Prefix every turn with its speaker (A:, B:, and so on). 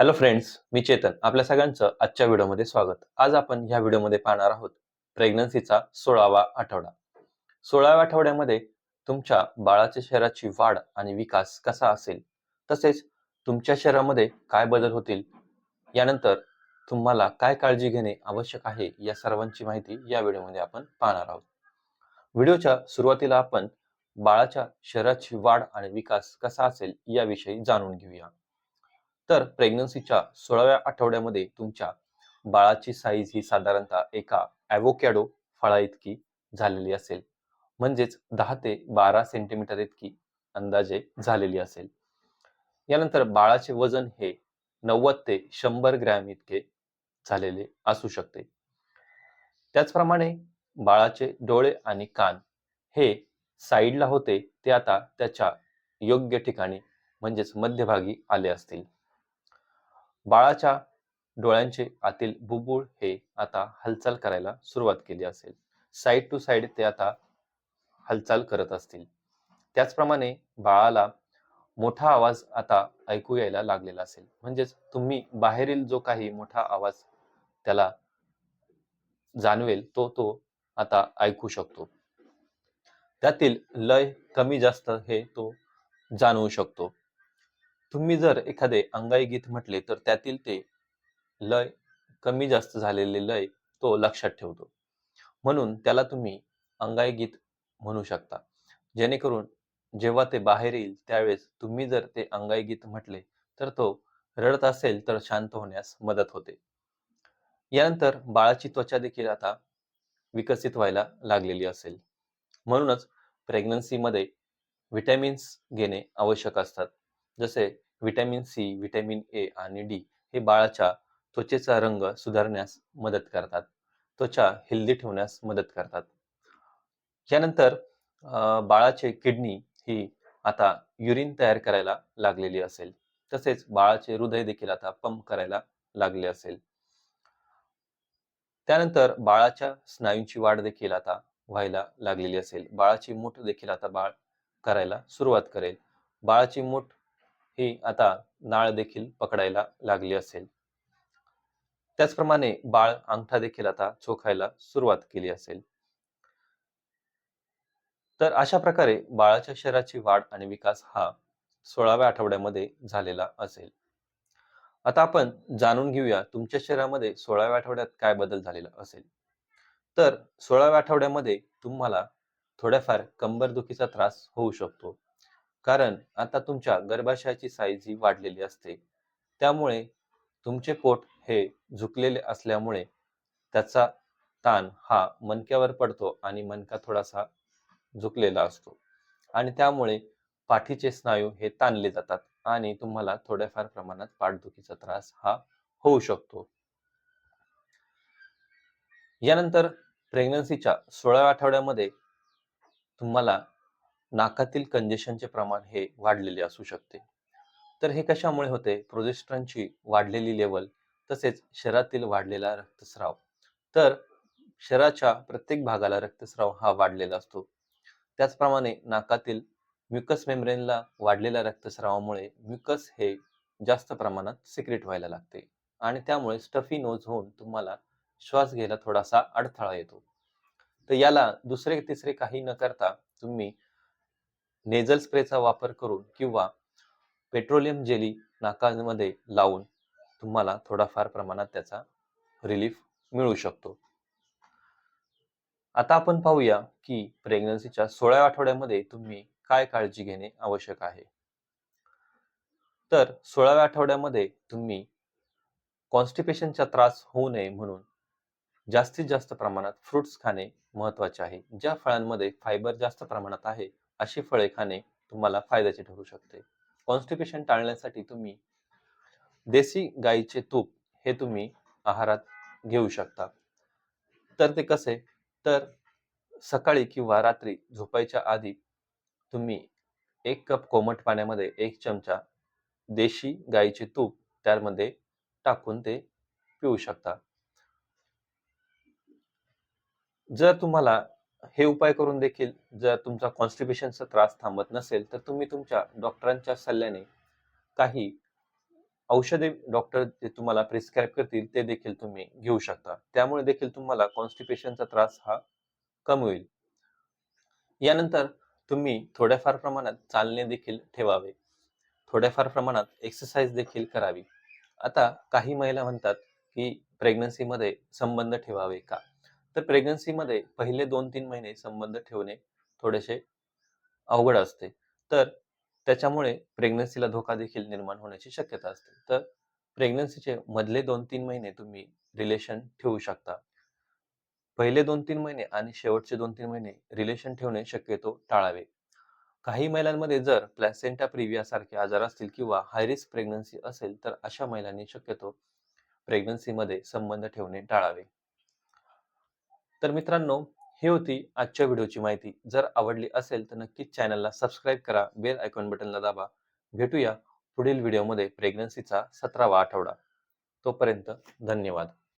A: Hello friends मी चेतन. आपल्या सगळ्यांचं आजच्या व्हिडिओमध्ये स्वागत. आज आपण ह्या व्हिडिओमध्ये पाहणार आहोत प्रेग्नन्सीचा सोळावा आठवडा. सोळाव्या आठवड्यामध्ये तुमच्या बाळाच्या शरीराची वाढ आणि विकास कसा असेल तसेच तुमच्या शरीरामध्ये काय बदल होतील यानंतर तुम्हाला काय काळजी घेणे आवश्यक आहे या सर्वांची माहिती या व्हिडिओमध्ये आपण पाहणार आहोत. व्हिडिओच्या सुरुवातीला आपण बाळाच्या शरीराची वाढ आणि विकास कसा असेल याविषयी जाणून घेऊया. तर प्रेग्नन्सीच्या सोळाव्या आठवड्यामध्ये तुमच्या बाळाची साईज ही साधारणतः एका ॲव्होकॅडो फळा इतकी झालेली असेल. म्हणजेच दहा ते बारा सेंटीमीटर इतकी अंदाजे झालेली असेल. यानंतर बाळाचे वजन हे नव्वद ते शंभर ग्रॅम इतके झालेले असू शकते. त्याचप्रमाणे बाळाचे डोळे आणि कान हे साईडला होते ते आता त्याच्या योग्य ठिकाणी म्हणजेच मध्यभागी आले असतील. बाळाच्या डोळ्यांचे आतील बुबुळ हे आता हालचाल करायला सुरुवात केली असेल. साईड टू साईड ते आता हालचाल करत असतील. त्याचप्रमाणे बाळाला मोठा आवाज आता ऐकू यायला लागलेला असेल. म्हणजेच तुम्ही बाहेरील जो काही मोठा आवाज त्याला जाणवेल तो तो आता ऐकू शकतो. त्यातील लय कमी जास्त हे तो जाणवू शकतो. तुम्ही जर एखादे अंगाई गीत म्हटले तर त्यातील ते लय कमी जास्त झालेले लय तो लक्षात ठेवतो. म्हणून त्याला तुम्ही अंगाई गीत म्हणू शकता. जेणेकरून जेव्हा ते बाहेर येईल त्यावेळेस तुम्ही जर ते अंगाई गीत म्हटले तर तो रडत असेल तर शांत होण्यास मदत होते. यानंतर बाळाची त्वचा देखील आता विकसित व्हायला लागलेली असेल. म्हणूनच प्रेग्नन्सीमध्ये व्हिटॅमिन्स घेणे आवश्यक असतात. जसे व्हिटॅमिन सी व्हिटॅमिन ए आणि डी हे बाळाच्या त्वचेचा रंग सुधारण्यास मदत करतात. त्वचा हेल्दी ठेवण्यास मदत करतात. यानंतर बाळाचे किडनी ही आता युरिन तयार करायला लागलेली असेल. तसेच बाळाचे हृदय देखील आता पंप करायला लागले असेल. त्यानंतर बाळाच्या स्नायूंची वाढ देखील आता व्हायला लागलेली असेल. बाळाची मूठ देखील आता बाळ करायला सुरुवात करेल. बाळाची मूठ ही आता नाळ देखील पकडायला लागली असेल. त्याचप्रमाणे बाळ अंगठा देखील आता चोखायला सुरुवात केली असेल. तर अशा प्रकारे बाळाच्या शरीराची वाढ आणि विकास हा सोळाव्या आठवड्यामध्ये झालेला असेल. आता आपण जाणून घेऊया तुमच्या शरीरामध्ये सोळाव्या आठवड्यात काय बदल झालेला असेल. तर सोळाव्या आठवड्यामध्ये तुम्हाला थोड्याफार कंबरदुखीचा त्रास होऊ शकतो. कारण आता तुमच्या गर्भाशयाची साईज ही वाढलेली असते. त्यामुळे तुमचे पोट हे झुकलेले असल्यामुळे त्याचा ताण हा मनक्यावर पडतो आणि मनका थोडासा झुकलेला असतो. आणि त्यामुळे पाठीचे स्नायू हे ताणले जातात आणि तुम्हाला थोड्याफार प्रमाणात पाठदुखीचा त्रास हा होऊ शकतो. यानंतर प्रेग्नन्सीच्या सोळाव्या आठवड्यामध्ये तुम्हाला नाकातील कंजेशनचे प्रमाण हे वाढलेले असू शकते. तर हे कशामुळे होते? प्रोजेस्ट्रॉनची वाढलेली लेवल तसेच शरीरातील वाढलेला रक्तस्राव. तर शरीराच्या प्रत्येक भागाला रक्तस्राव हा वाढलेला असतो. त्याचप्रमाणे नाकातील म्युकस मेम्ब्रेनला वाढलेल्या रक्तस्रावामुळे म्युकस हे जास्त प्रमाणात सिक्रेट व्हायला लागते आणि त्यामुळे स्टफी नोज होऊन तुम्हाला श्वास घ्यायला थोडासा अडथळा येतो. तर याला दुसरे तिसरे काही न करता तुम्ही नेझल स्प्रेचा वापर करून किंवा पेट्रोलियम जेली नाकामध्ये लावून तुम्हाला थोडाफार प्रमाणात त्याचा रिलीफ मिळू शकतो. आता आपण पाहूया की प्रेग्नन्सीच्या सोळाव्या आठवड्यामध्ये तुम्ही काय काळजी घेणे आवश्यक आहे. तर सोळाव्या आठवड्यामध्ये तुम्ही कॉन्स्टिपेशनचा त्रास होऊ नये म्हणून जास्तीत जास्त प्रमाणात फ्रुट्स खाणे महत्त्वाचे आहे. ज्या फळांमध्ये फायबर जास्त प्रमाणात आहे अशी फळे खाणे तुम्हाला फायद्याचे ठरू शकते. कॉन्स्टिपेशन टाळण्यासाठी तुम्ही देसी गाईचे तूप हे तुम्ही आहारात घेऊ शकता. तर ते कसे? तर सकाळी किंवा रात्री झोपायच्या आधी तुम्ही एक कप कोमट पाण्यामध्ये एक चमचा देशी गाईचे तूप त्यामध्ये टाकून ते पिऊ शकता. जर तुम्हाला हे उपाय करून देखील जर तुमचा कॉन्स्टिपेशनचा त्रास थांबत नसेल तर तुम्ही तुमच्या डॉक्टरांच्या सल्ल्याने काही औषधे डॉक्टर जे तुम्हाला प्रिस्क्राईब करतील ते देखील तुम्ही घेऊ शकता. त्यामुळे देखील तुम्हाला कॉन्स्टिपेशनचा त्रास हा कमी होईल. यानंतर तुम्ही थोड्याफार प्रमाणात चालणे देखील ठेवावे. थोड्याफार प्रमाणात एक्सरसाइज देखील करावी. आता काही महिला म्हणतात की प्रेग्नन्सीमध्ये संबंध ठेवावे का? तर प्रेग्नन्सीमध्ये पहिले दोन तीन महिने संबंध ठेवणे थोडेसे अवघड असते. तर त्याच्यामुळे प्रेग्नन्सीला धोका देखील निर्माण होण्याची शक्यता असते. तर प्रेग्नन्सीचे मधले दोन तीन महिने तुम्ही रिलेशन ठेवू शकता. पहिले दोन तीन महिने आणि शेवटचे दोन तीन महिने रिलेशन ठेवणे शक्यतो टाळावे. काही महिलांमध्ये जर प्लॅसेंटा प्रिव्हिया सारखे आजार असतील किंवा हाय रिस्क प्रेग्नन्सी असेल तर अशा महिलांनी शक्यतो प्रेग्नन्सीमध्ये संबंध ठेवणे टाळावे. तर मित्रांनो ही होती आजच्या व्हिडिओची माहिती. जर आवडली असेल तर नक्कीच चॅनलला सबस्क्राईब करा बेल आयकॉन बटनला दाबा. भेटूया पुढील व्हिडिओमध्ये प्रेग्नन्सीचा सतरावा आठवडा. तोपर्यंत धन्यवाद.